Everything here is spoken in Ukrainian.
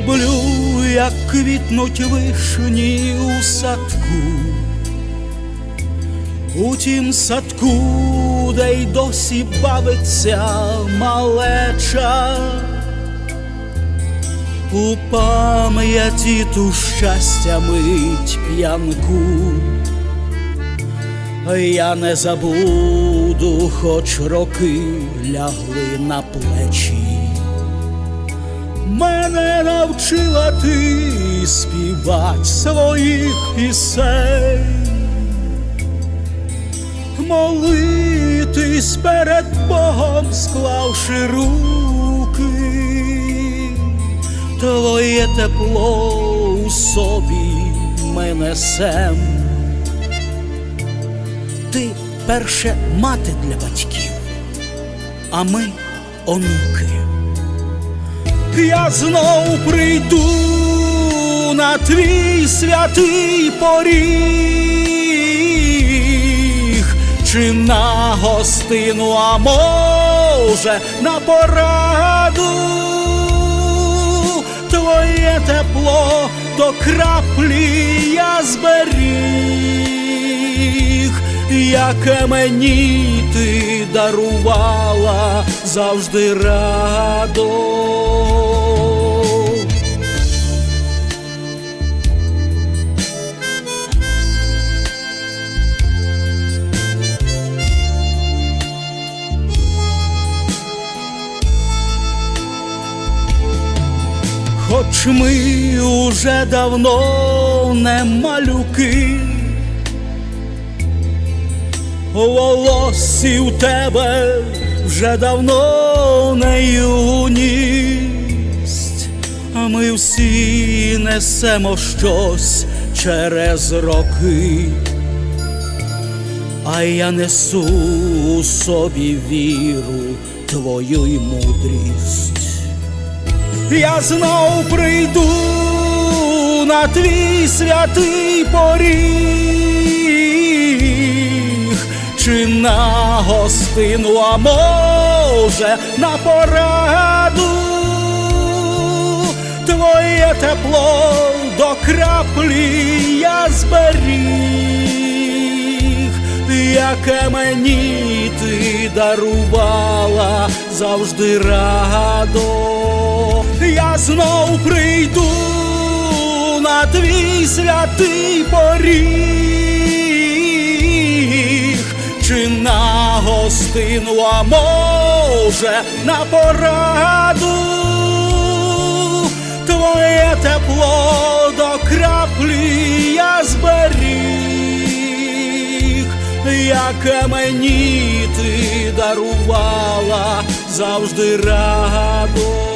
люблю, як квітнуть вишні у садку, у тім садку, де й досі бавиться малеча, у пам'яті ту щастя мить п'янку. Я не забуду, хоч роки лягли на плечі. Мене навчила ти співать своїх пісень, молитись перед Богом, склавши руки, твоє тепло у собі ми несем. Ти перше мати для батьків, а ми онуки. Я знов прийду на твій святий поріг, чи на гостину, а може на пораду. Твоє тепло до краплі я зберіг, яке мені ти дарувала завжди радо. Хоч ми уже давно не малюки, волосі у тебе вже давно не юність, а ми всі несемо щось через роки, а я несу у собі віру твою й мудрість. Я знов прийду на твій святий поріг, чи на гостину, а може на пораду. Твоє тепло до краплі я зберіг, яке мені ти дарувала завжди радо. Я знов прийду на твій святий поріг, чи на гостину, а може на пораду. Твоє тепло до краплі я зберіг, яке мені ти дарувала завжди радо.